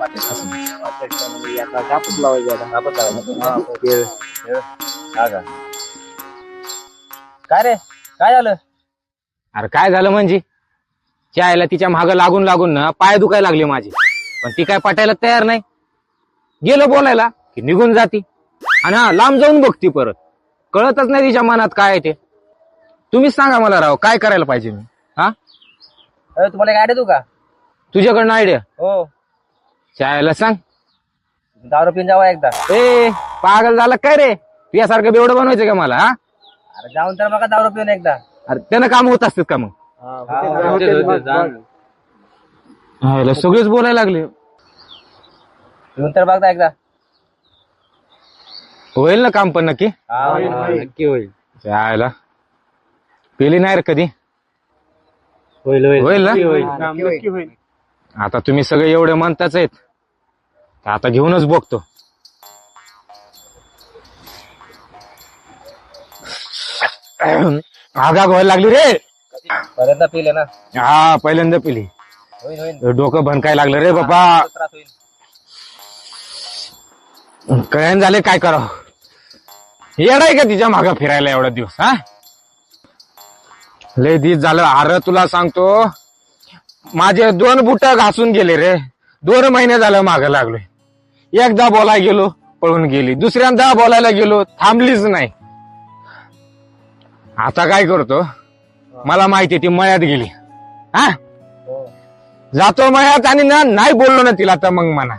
कापूस लावायचे आता कापूस लावायचे काय रे? काय झालं? अरे काय झालं म्हणजे? चायला तिच्या मागं लागून लागून ना पाय दुखायला लागले माझे. पण ती काय पटायला तयार नाही. गेलो बोलायला की निघून जाती. आणि हा लांब जाऊन बघती परत. कळतच नाही तिच्या मनात काय आहे ते. तुम्हीच सांगा मला राव काय करायला पाहिजे मी? हा? अरे तुम्हाला काय देऊ का? तुझ्याकडनं आयडिया हो. चायला सांग. दारू पिऊन जावा एकदा. ए पागल झाला काय रे? तुझ्यासारखं बेवडं बनवायचं का मला हा? अरे जाऊन तर बघा दारू पिऊन एकदा. अरे त्यानं काम होत असतात का मग? हायला सगळेच बोलायला लागले. पिऊन तर बघता एकदा. होईल ना काम पण नक्की? नक्की होईल. चायला पेली नाही रे कधी? होईल होईल. ना? नक्की होईल. आता तुम्ही सगळे एवढे म्हणताच आहेत. आता घेऊनच बघतो. आगा व्हायला लागली रे. पर्यंत पिले ना. हा पहिल्यांदा पिली. होईल होईल. डोकं भनकाय लागलं रे बाबा त्रास होईल. कळण झाले काय करावं? येडाय का तिच्या मागं फिरायला एवढा दिवस हा? लय दिस झालं. अरे तुला सांगतो माझे दोन बुट घासून गेले रे. दोन महिने झालं मागं लागलोय. एकदा बोलायला गेलो पळून गेली. दुसऱ्यांदा बोलायला गेलो थांबलीच नाही. आता काय करतो? मला माहिती ती मळ्यात गेली. हा? हो. जातो मळ्यात आणि ना नाही बोललो ना तिला तर मग म्हणा.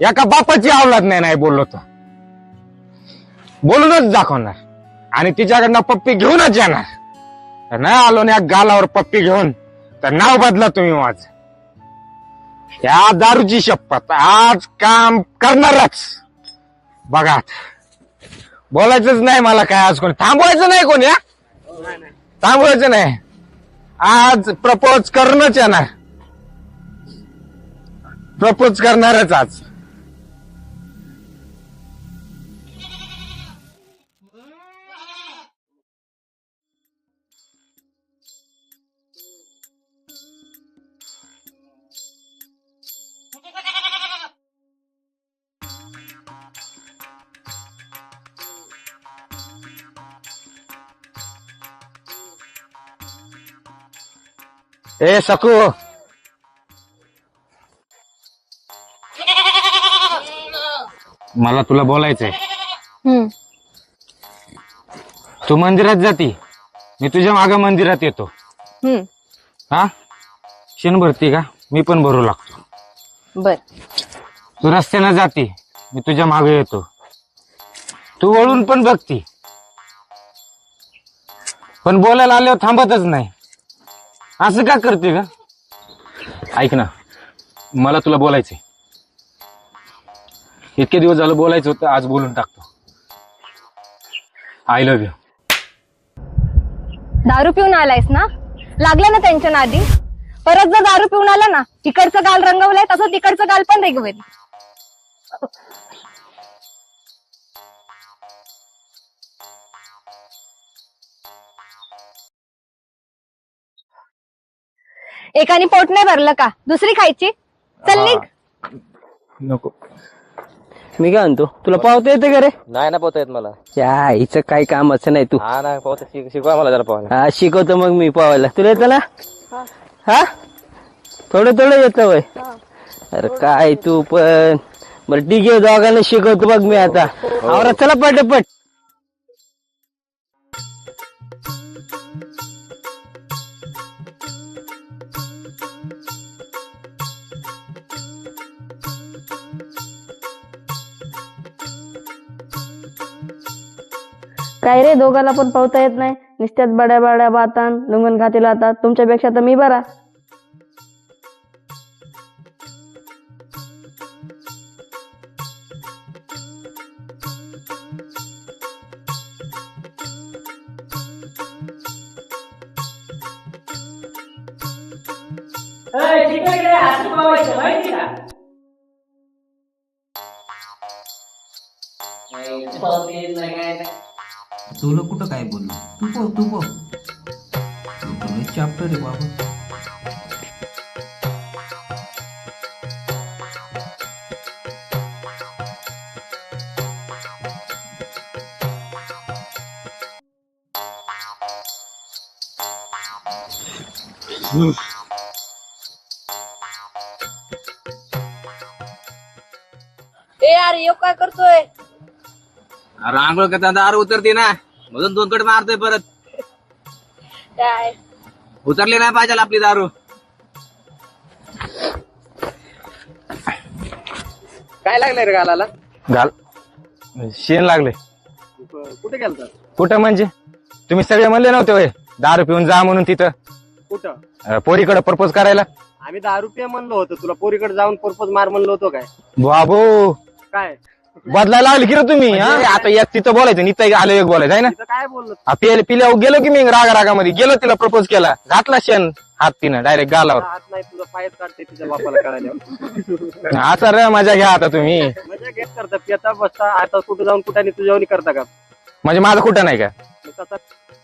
एका बापाची आवलाद नाही नाही बोललो तर. बोलूनच दाखवणार. आणि तिच्याकडनं पप्पी घेऊनच येणार नाही आलो ना गालावर पप्पी घेऊन. तर नाव बदला तुम्ही माझ. या दारूची शपथ आज काम करणारच. बघा बोलायचंच नाही मला काय आज कोणी. थांबवायचं नाही कोणी हा? थांबवायचं नाही. आज प्रपोज करणंच येणार. प्रपोज करणारच आज. ए सकू. मला तुला बोलायचंय. हम्म. तू मंदिरात जाती. मी तुझ्या माग मंदिरात येतो. हम्म. हा? शेण भरती का? मी पण भरू लागतो. बर. तू रस्त्यानं जाती. मी तुझ्या मागे येतो. तू वळून पण बघती. पण बोलायला आल्यावर थांबतच नाही. असं का करते का ऐक ना मला तुला बोलायचंय. इतके दिवस झालं बोलायचं होतं आज बोलून टाकतो. आय लव्ह यू दारू पिऊन आलायस ना? लागला ना त्यांच्या नादी? परत जर दारू पिऊन आला ना तिकडचं गाल रंगवलंय तसं तिकडचं गाल पण रंगवेल. एकाने पोट नाही भरलं का? दुसरी खायची? चल निघ. नको. मी काय म्हणतो? तुला पावता येते का रे? नाही ना पोहता येत मला. या हिचं काही कामाचं नाही तू. हा ना पोहता शिक- शिकवा मला जरा पोहायला हा शिकवतो मग मी पावायला. तुला येतं ना? हा? थोडं थोडं येतं वय. अरे काय तू पण. बरं ठीक आहे दोघांना शिकवतो बघ मी आता. आवरा चला पटपट. काय रे दोघाला पण पावता येत नाही. नुसत्यात बड्या बड्या बातान लुंगण घातील लातात तुमच्यापेक्षा तर मी बरा. सोलं कुठं काय बोललं? तू बघ तू बघ. तू चॅप्टर आहे बाबा. ए यार यो काय करतोय? अरे आंघोळ करताना दारू उतरते ना. मधून दोन कट मारतोय परत. काय? उतरली नाही पाहिजे आपली दारू. काय लागलंय रे गालाला? घाल शेण लागले. कुठे गेलता? कुठं म्हणजे? तुम्ही सगळे म्हणले नव्हते होय. दारू पिऊन जा म्हणून तिथं. कुठं? अं, पोरीकडे प्रपोज करायला. आम्ही दहा रुपये म्हणलो होतो तुला पोरीकडे जाऊन पर्पज मार म्हणलो होतो काय? बाबू. काय? बदलायला लागली की रे तुम्ही हा? आता एक तिथं बोलायचं नित आलं एक बोलायचं आहे ना? तिथं काय बोललो? पिल्या पिल्यावर गेलो की मी रागा रागामध्ये गेलो तिला प्रपोज केला. घातला शेण हात तिनं डायरेक्ट गालावर. हात नाही तुझा पायच काढते तिच्या बापाला कळाल्या आता रे मजा घ्या आता तुम्ही. मजा घेत करता पिता बसता आता कुठं जाऊन कुठे तुझ्यावणी करता का? म्हणजे माझं कुठं नाही का? मग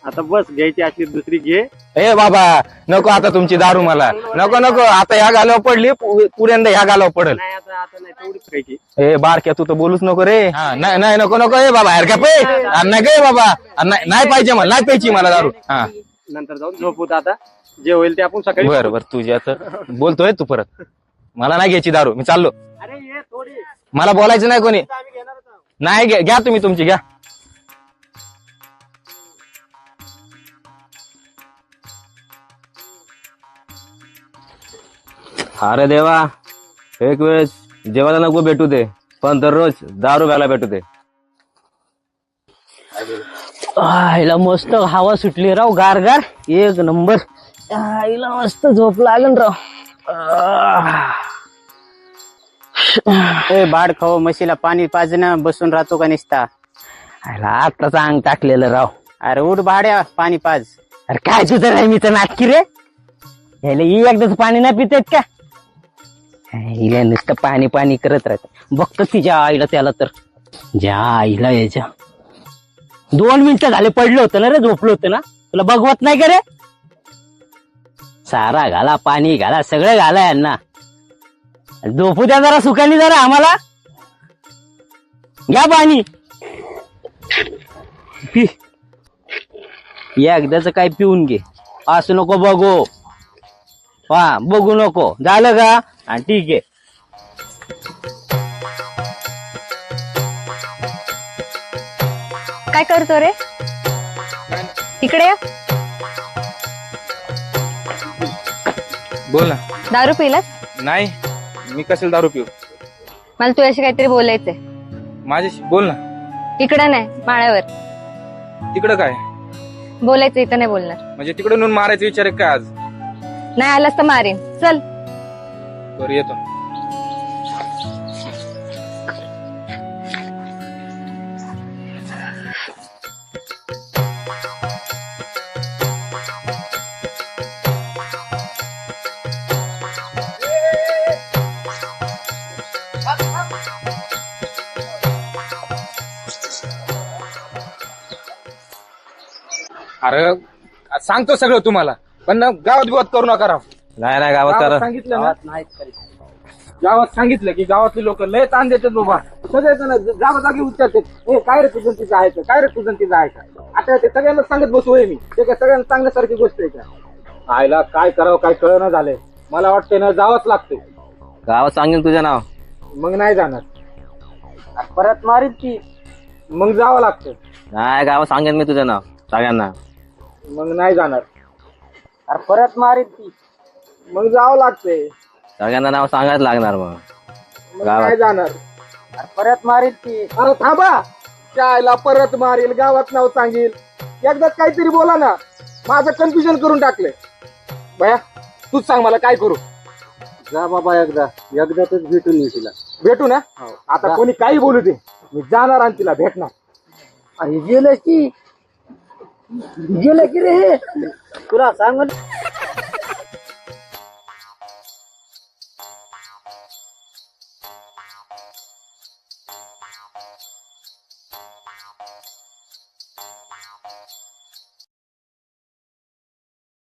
आता बस घ्यायची असली दुसरी घे. ए बाबा नको आता तुमची दारू मला. नको नको आता ह्या गालावर पडली पु- पुऱ्यांदा ह्या गालावर पडल. नाही आता आता नाही तेवढीच खायची. ए बारक्या तू तर बोलूच नको रे. हा, नाही नाही. नको नको ए बाबा हरक्या पे नाही गे बाबा नाही नाही पाहिजे मला नाही प्यायची मला दारू. हा. नंतर जाऊन झोपू आता. जे होईल ते आपण सकाळी बर बर तुझ्या बोलतोय तू परत. मला नाही घ्यायची दारू मी चाललो. अरे ये थोडी. मला बोलायचं नाही कोणी. आम्ही. नाही घ्या घ्या तुम्ही तुमची घ्या. अरे देवा एक वेळेस जेवायला नको भेटू दे पण दररोज दारू प्यायला भेटू दे. आईला मस्त हवा सुटली राव गार गार एक नंबर. आईला मस्त झोप लागेल राव. ए बाड खाऊ म्हशीला पाणी पाजणं बसून राहतो का निसता? आईला आताच अंग टाकलेलं राव. अरे उठ भाड्या पाणी पाज. अरे काय तुझं नाही मी तर नाटकी रे? ह्याला ही एकदाच पाणी नाही पितेत का? हिला नुसतं पाणी पाणी करत राहत. बघतो तिच्या आईला त्याला तर. ज्या आईला याच्या. दोन मिनिटं झाले पडलं होतं ना रे झोपलं होतं ना. तुला बघवत नाही का रे? सारा घाला पाणी घाला सगळं घाला यांना. झोपू द्या जरा सुखानी जरा आम्हाला. घ्या पाणी. पी. एकदाच काय पिऊन घे. असं नको बघू. हा बघू नको. झालं का? हा ठीक आहे. काय करतो रे? इकडे ये. बोल. ना दारू पिलास? नाही मी कशाला दारू पिऊ? मला तुझ्याशी काहीतरी बोलायचंय. माझ्याशी? बोल ना. इकडे नाही माळ्यावर. तिकडं काय? बोलायचं इथं नाही बोलणार. म्हणजे तिकडं नेऊन मारायचं विचार आहे का आज? नाही आलास तर मारेन. चल. बरं येतो अरे सांगतो सगळं तुम्हाला पण ना गावात बिवात करू नका राव. नाही नाही गावात सांगितलं ना? गावात सांगितलं की गावातले लोक लय ताण देतात बाबा. सगळे जण जागा जागी उच्चारतात ए काय रे तुझं तिचं आहे का? काय रे तुझं तिचं आहे का? आता ते सगळ्यांना सांगत बसू होय मी. ते काय सगळ्यांना सांगण्यासारखी गोष्ट आहे का? आईला काय करावं काय कळणं झालंय. मला वाटतंय ना जावंच लागतंय. गावात सांगेन तुझं नाव. मग नाही जाणार. परत मारीत की. मग जावं लागतं नाही गावात सांगेन मी तुझं नाव सगळ्यांना. मग नाही जाणार. अरे परत मारीत की. मग जावं लागतंय. सगळ्यांना नाव सांगायच लागणार मग. मग गावात. नाही जाणार? परत मारीत की अरे थांबा. शाळेला परत मारील गावात नाव सांगेल. एकदा काहीतरी बोला ना. माझं कन्फ्युजन करून टाकलंय. भया तूच सांग मला काय करू? जा बाबा एकदा. एकदाच भेटून ये तिला. भेटू ना? आता कोणी काही बोलू दे. मी जाणार आणि तिला भेटणार. अरे गेलं की. गेलं की रे तुला सांग